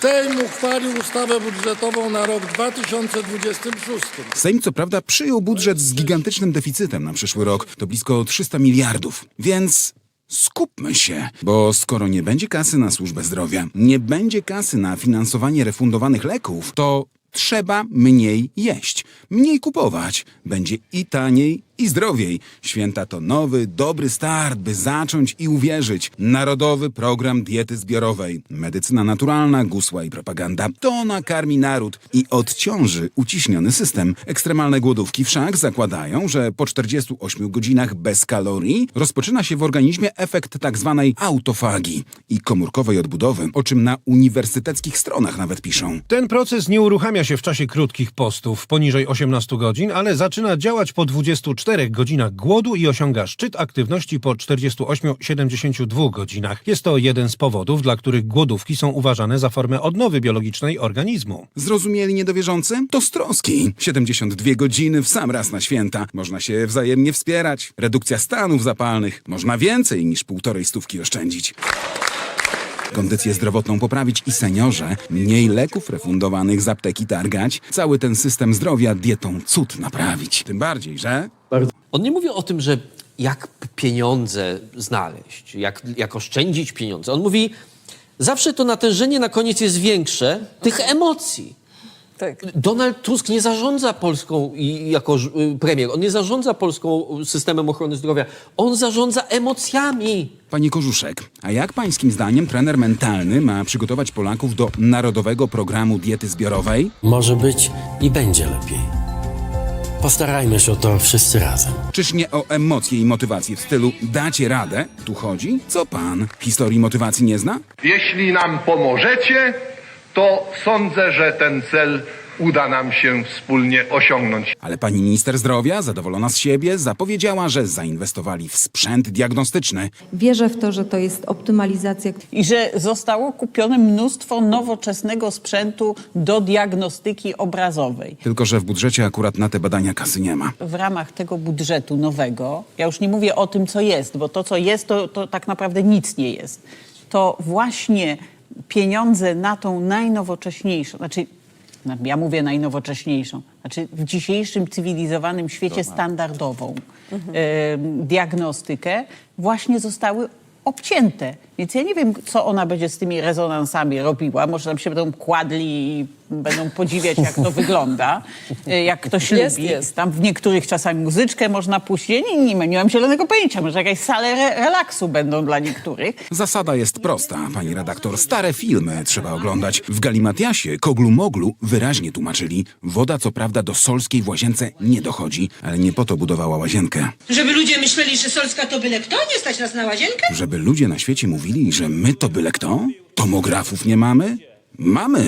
Sejm uchwalił ustawę budżetową na rok 2026. Sejm co prawda przyjął budżet z gigantycznym deficytem na przyszły rok, to blisko 300 miliardów. Więc skupmy się, bo skoro nie będzie kasy na służbę zdrowia, nie będzie kasy na finansowanie refundowanych leków, to trzeba mniej jeść, mniej kupować. Będzie i taniej, i zdrowiej. Święta to nowy, dobry start, by zacząć i uwierzyć. Narodowy program diety zbiorowej. Medycyna naturalna, gusła i propaganda. To nakarmi naród i odciąży uciśniony system. Ekstremalne głodówki wszak zakładają, że po 48 godzinach bez kalorii rozpoczyna się w organizmie efekt tak zwanej autofagii i komórkowej odbudowy, o czym na uniwersyteckich stronach nawet piszą. Ten proces nie uruchamia się w czasie krótkich postów poniżej 18 godzin, ale zaczyna działać po 24 godzinach głodu i osiąga szczyt aktywności po 48-72 godzinach. Jest to jeden z powodów, dla których głodówki są uważane za formę odnowy biologicznej organizmu. Zrozumieli niedowierzący? To z troski. 72 godziny w sam raz na święta. Można się wzajemnie wspierać. Redukcja stanów zapalnych. Można więcej niż półtorej stówki oszczędzić. Kondycję zdrowotną poprawić i seniorze mniej leków refundowanych z apteki targać. Cały ten system zdrowia dietą cud naprawić. Tym bardziej, że On nie mówi o tym, że jak pieniądze znaleźć, jak, jak oszczędzić pieniądze. On mówi, zawsze to natężenie na koniec jest większe tych emocji. Tak. Donald Tusk nie zarządza Polską i, jako ż- y, premier. On nie zarządza Polską systemem ochrony zdrowia. On zarządza emocjami. Panie Korzuszek, a jak pańskim zdaniem trener mentalny ma przygotować Polaków do narodowego programu diety zbiorowej? Może być i będzie lepiej. Postarajmy się o to wszyscy razem. Czyż nie o emocje i motywację w stylu dacie radę? Tu chodzi? Co pan? Historii motywacji nie zna? Jeśli nam pomożecie, to sądzę, że ten cel uda nam się wspólnie osiągnąć. Ale pani minister zdrowia, zadowolona z siebie, zapowiedziała, że zainwestowali w sprzęt diagnostyczny. Wierzę w to, że to jest optymalizacja, I że zostało kupione mnóstwo nowoczesnego sprzętu do diagnostyki obrazowej. Tylko, że w budżecie akurat na te badania kasy nie ma. W ramach tego budżetu nowego, ja już nie mówię o tym, co jest, bo to, co jest, to, to tak naprawdę nic nie jest. To właśnie pieniądze na tą najnowocześniejszą, znaczy na- ja mówię najnowocześniejszą, znaczy w dzisiejszym cywilizowanym świecie standardową em, diagnostykę właśnie zostały obcięte. Więc ja nie wiem, co ona będzie z tymi rezonansami robiła. Może tam się będą kładli i będą podziwiać, jak to wygląda, e, jak ktoś Jest, lubi. jest. Tam w niektórych czasami muzyczkę można puścić. Ja nie, nie, nie, nie mam zielonego pojęcia. Może jakieś sale re relaksu będą dla niektórych. Zasada jest prosta, pani redaktor. Stare filmy trzeba oglądać. W Galimatiasie Koglu Moglu wyraźnie tłumaczyli, woda co prawda do solskiej w łazience nie dochodzi, ale nie po to budowała łazienkę. Żeby ludzie myśleli, że Solska to byle kto, nie stać nas na łazienkę? Żeby ludzie na świecie mówili, że my to byle kto? Tomografów nie mamy? Mamy.